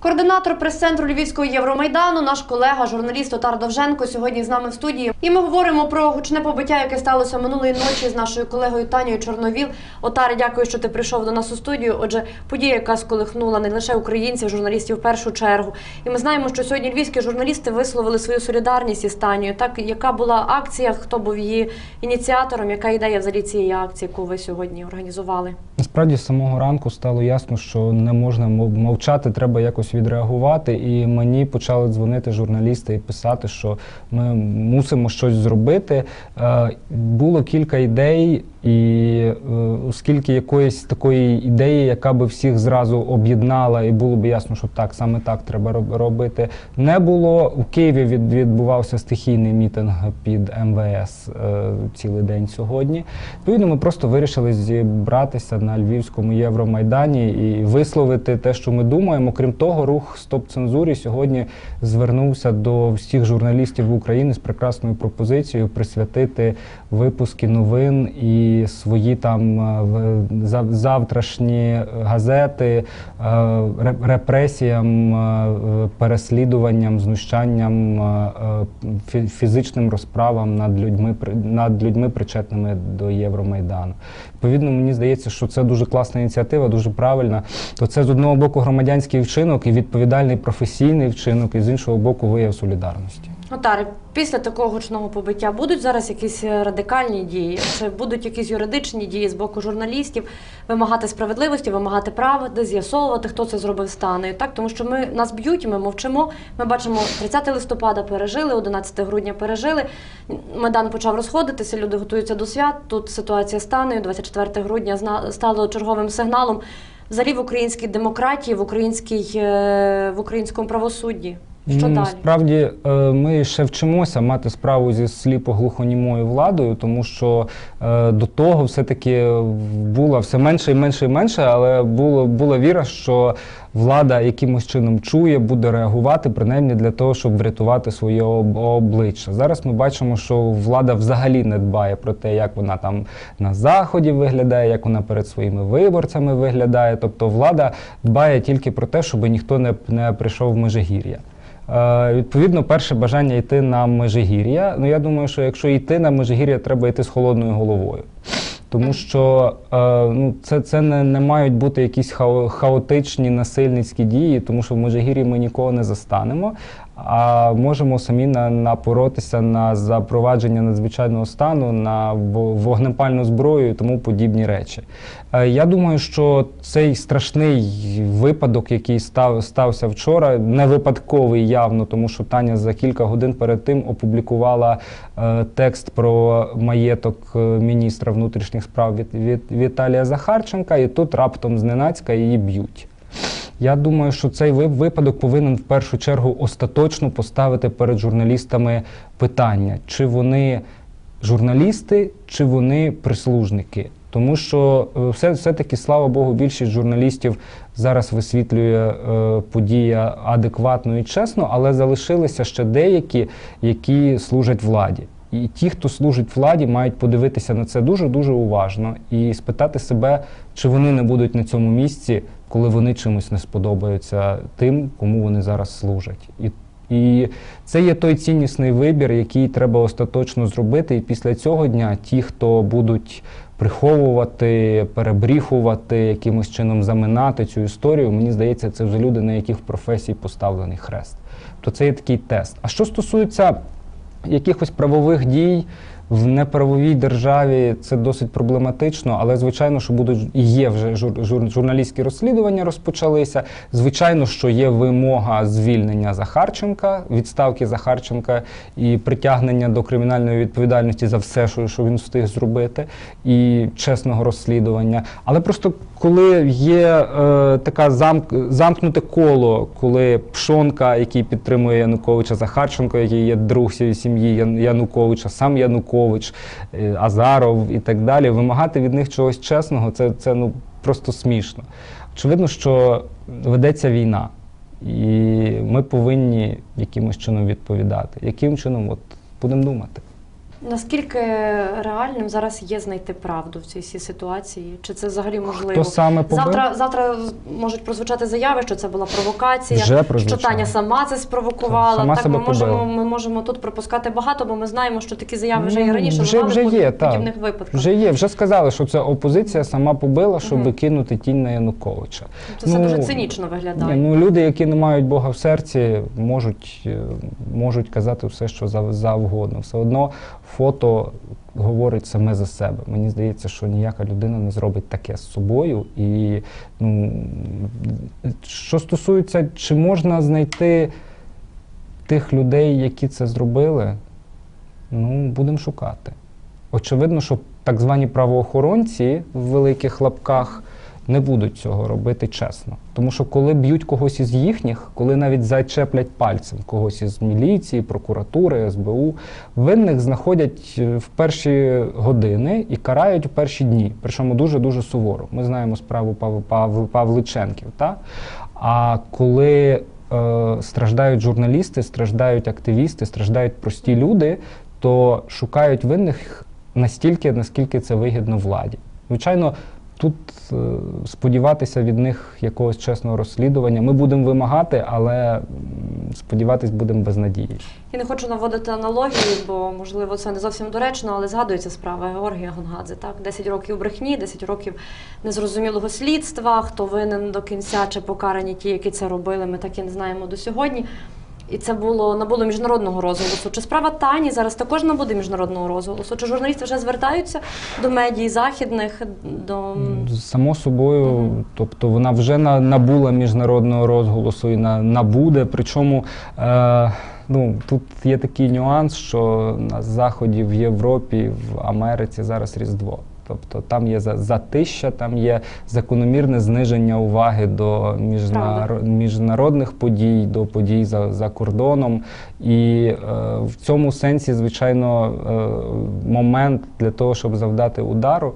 Координатор прес-центру Львівського Євромайдану, наш колега, журналіст Отар Довженко, сьогодні з нами в студії. І ми говоримо про гучне побиття, яке сталося минулої ночі з нашою колегою Танією Чорновіл. Отаре, дякую, що ти прийшов до нас у студію. Отже, подія, яка сколихнула не лише українців, журналістів в першу чергу. І ми знаємо, що сьогодні львівські журналісти висловили свою солідарність із Танією. Так, яка була акція, хто був її ініціатором, яка ідея взагалі цієї акції, яку ви сьогодні організували? Насправді з самого ранку стало ясно, що не можна мов- мовчати, треба якось відреагувати. І мені почали дзвонити журналісти і писати, що ми мусимо щось зробити. Е, Було кілька ідей, і е, оскільки якоїсь такої ідеї, яка би всіх зразу об'єднала, і було б ясно, що так, саме так треба робити, не було. У Києві відбувався стихійний мітинг під МВС е, цілий день сьогодні. Відповідно, ми просто вирішили зібратися на Львівському Євромайдані і висловити те, що ми думаємо. Крім того, рух Стоп цензурі сьогодні звернувся до всіх журналістів України з прекрасною пропозицією присвятити випуски новин і свої там е, завтрашні газети е, репресіям, е, переслідуванням, знущанням, фі- фізичним розправам над людьми над людьми, причетними до Євромайдану. Відповідно, мені здається, що це дуже класна ініціатива, дуже правильна. То це з одного боку громадянський вчинок і відповідальний професійний вчинок, і з іншого боку, вияв солідарності. Отаре, після такого гучного побиття будуть зараз якісь е, радикальні дії? Чи будуть якісь юридичні дії з боку журналістів вимагати справедливості, вимагати правди, з'ясовувати, хто це зробив з Танею? Так, тому що ми нас б'ють, ми мовчимо. Ми бачимо 30 листопада пережили, 11 грудня пережили. Майдан почав розходитися, люди готуються до свят. Тут ситуація з Танею, 24 грудня стало черговим сигналом. Взагалі в українській демократії, в українській е, в українському правосудді. Що Ну, далі? Насправді е, ми ще вчимося мати справу зі сліпо-глухонімою владою, тому що е, до того все-таки було все менше і менше і менше, але було, була віра, що влада якимось чином чує, буде реагувати, принаймні для того, щоб врятувати своє обличчя. Зараз ми бачимо, що влада взагалі не дбає про те, як вона там на заході виглядає, як вона перед своїми виборцями виглядає. Тобто влада дбає тільки про те, щоб ніхто не, не прийшов в межигір'я. Е, Відповідно, перше бажання йти на Межигір'я. Ну я думаю, що якщо йти на Межигір'я, треба йти з холодною головою. Тому що е, ну, це, це не, не мають бути якісь хаотичні насильницькі дії, тому що в Межигір'ї ми нікого не застанемо, а можемо самі на, напоротися на запровадження надзвичайного стану, на вогнепальну зброю і тому подібні речі. Е, Я думаю, що цей страшний випадок, який став, стався вчора, не випадковий явно, тому що Таня за кілька годин перед тим опублікувала е, текст про маєток е, міністра внутрішніх справ від, від Віталія Захарченка, і тут раптом зненацька її б'ють. Я думаю, що цей випадок повинен в першу чергу остаточно поставити перед журналістами питання, чи вони журналісти, чи вони прислужники. Тому що е, все, все-таки, слава Богу, більшість журналістів зараз висвітлює е, події адекватно і чесно, але залишилися ще деякі, які служать владі. І ті, хто служить владі, мають подивитися на це дуже дуже уважно і спитати себе, чи вони не будуть на цьому місці, коли вони чимось не сподобаються тим, кому вони зараз служать. І і це є той ціннісний вибір, який треба остаточно зробити. І після цього дня ті, хто будуть приховувати, перебріхувати, якимось чином заминати цю історію, мені здається, це вже люди, на яких в професії поставлений хрест. То це є такий тест. А що стосується якихось правових дій в неправовій державі, це досить проблематично, але звичайно, що будуть є вже жур, жур, журналістські розслідування розпочалися. Звичайно, що є вимога звільнення Захарченка, відставки Захарченка і притягнення до кримінальної відповідальності за все, що, що він встиг зробити, і чесного розслідування. Але просто коли є е, така замк, замкнуте коло, коли Пшонка, який підтримує Януковича, Захарченко, який є друг сім'ї Ян- Януковича, сам Янукович, е, Азаров і так далі, вимагати від них чогось чесного, це, це ну просто смішно. Очевидно, що ведеться війна, і ми повинні якимось чином відповідати. Яким чином, от будемо думати. Наскільки реальним зараз є знайти правду в цій всій ситуації? Чи це взагалі можливо? Хто саме побив? Завтра, завтра можуть прозвучати заяви, що це була провокація, Вже що. Таня сама це спровокувала. Сама так себе ми можемо, побила. ми можемо тут припускати багато, бо ми знаємо, що такі заяви вже і раніше вже, вже є, подібних випадках. Вже є. Вже сказали, що це опозиція сама побила, щоб Мгм. кинути тінь на Януковича. Це все Ну, дуже цинічно виглядає. Ні, ну люди, які не мають Бога в серці, можуть, е, можуть казати все, що зав- завгодно. Все одно фото говорить саме за себе. Мені здається, що ніяка людина не зробить таке з собою. І ну, що стосується, чи можна знайти тих людей, які це зробили, ну, будемо шукати. Очевидно, що так звані правоохоронці в великих лапках не будуть цього робити чесно. Тому що коли б'ють когось із їхніх, коли навіть зачеплять пальцем когось із міліції, прокуратури, СБУ, винних знаходять е, в перші години і карають у перші дні. Причому дуже-дуже суворо. Ми знаємо справу Пав... Пав... Павличенків. Та? А коли е, страждають журналісти, страждають активісти, страждають прості люди, то шукають винних настільки, наскільки це вигідно владі. Звичайно, тут е, сподіватися від них якогось чесного розслідування ми будемо вимагати, але сподіватись будемо без надії. Я не хочу наводити аналогії, бо можливо це не зовсім доречно, але згадується справа Георгія Гонгадзе. Так, 10 років брехні, 10 років незрозумілого слідства. Хто винен до кінця чи покарані ті, які це робили, ми так і не знаємо до сьогодні. І це було набуло міжнародного розголосу. Чи справа Тані зараз також набуде міжнародного розголосу? Чи журналісти вже звертаються до медій західних? До Само собою, Мгм. тобто вона вже на, набула міжнародного розголосу і на, набуде. Причому е, ну, тут є такий нюанс, що на Заході, в Європі, в Америці зараз Різдво. Тобто там є за- затища, там є закономірне зниження уваги до міжнар... міжнародних подій, до подій за, за кордоном. І е, в цьому сенсі, звичайно, е, момент для того, щоб завдати удару,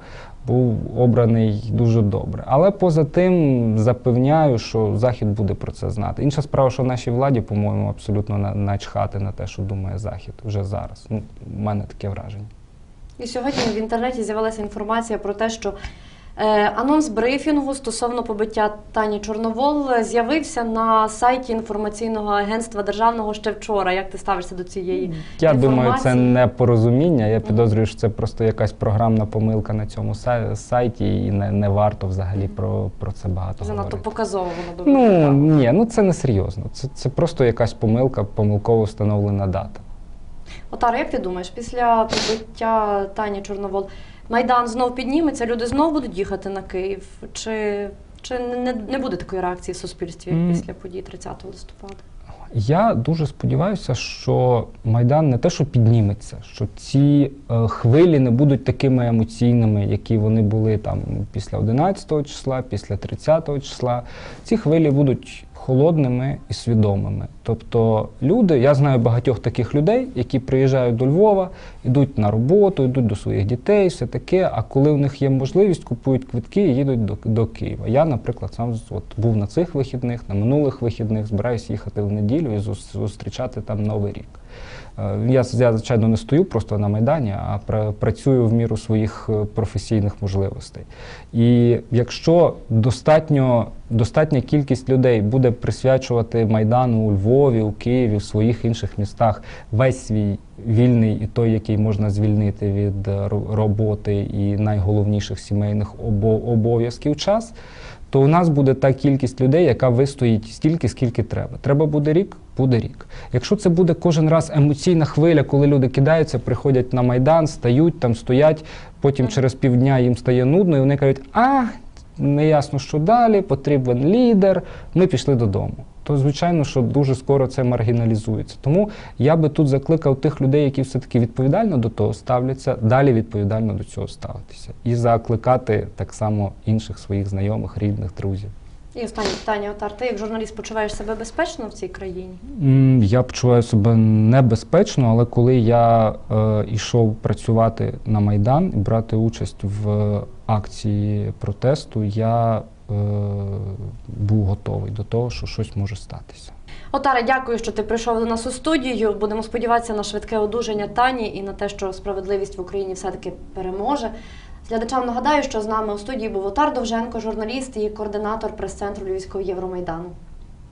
був обраний дуже добре. Але поза тим запевняю, що Захід буде про це знати. Інша справа, що нашій владі, по-моєму, абсолютно на- начхати на те, що думає Захід вже зараз. Ну, у мене таке враження. І сьогодні в інтернеті з'явилася інформація про те, що е, анонс брифінгу стосовно побиття Тані Чорновол з'явився на сайті інформаційного агентства державного ще вчора. Як ти ставишся до цієї Я думаю, це інформації? не порозуміння. Я підозрюю, що це просто якась програмна помилка на цьому сайті, і не, не варто взагалі про, про це багато занадто говорити. показово воно Ну ні, ну це не серйозно. Це, це просто якась помилка, помилково встановлена дата. Отара, як ти думаєш, після побиття Тані Чорновол Майдан знов підніметься, люди знов будуть їхати на Київ? Чи, чи не, не буде такої реакції в суспільстві як після подій 30 листопада? Я дуже сподіваюся, що Майдан не те, що підніметься, що ці е, хвилі не будуть такими емоційними, які вони були там після 11 числа, після 30 числа. Ці хвилі будуть холодними і свідомими. Тобто люди, я знаю багатьох таких людей, які приїжджають до Львова, йдуть на роботу, йдуть до своїх дітей, все таке. А коли у них є можливість, купують квитки і їдуть до, до Києва. Я, наприклад, сам от, був на цих вихідних, на минулих вихідних, збираюсь їхати в неділю і зустрічати там Новий рік. Е, Я, я, звичайно, не стою просто на Майдані, а пра- працюю в міру своїх е, професійних можливостей. І якщо достатньо, достатня кількість людей буде присвячувати Майдану у Львові, у Києві, в своїх інших містах весь свій вільний і той, який можна звільнити від е, роботи і найголовніших сімейних обов'язків час, то у нас буде та кількість людей, яка вистоїть стільки, скільки треба. Треба буде рік, буде рік. Якщо це буде кожен раз емоційна хвиля, коли люди кидаються, приходять на майдан, стають там, стоять, потім через півдня їм стає нудно, і вони кажуть, а не ясно, що далі, потрібен лідер, ми пішли додому. То звичайно, що дуже скоро це маргіналізується. Тому я би тут закликав тих людей, які все-таки відповідально до того ставляться, далі відповідально до цього ставитися. І закликати так само інших своїх знайомих, рідних, друзів. І останнє питання, Отар, ти як журналіст почуваєш себе безпечно в цій країні? Я почуваю себе небезпечно, але коли я е, йшов працювати на Майдан і брати участь в акції протесту, я е, був готовий до того, що щось може статися. Отара, дякую, що ти прийшов до нас у студію. Будемо сподіватися на швидке одужання Тані і на те, що справедливість в Україні все-таки переможе. Глядачам нагадаю, що з нами у студії був Отар Довженко, журналіст і координатор прес-центру Львівського Євромайдану.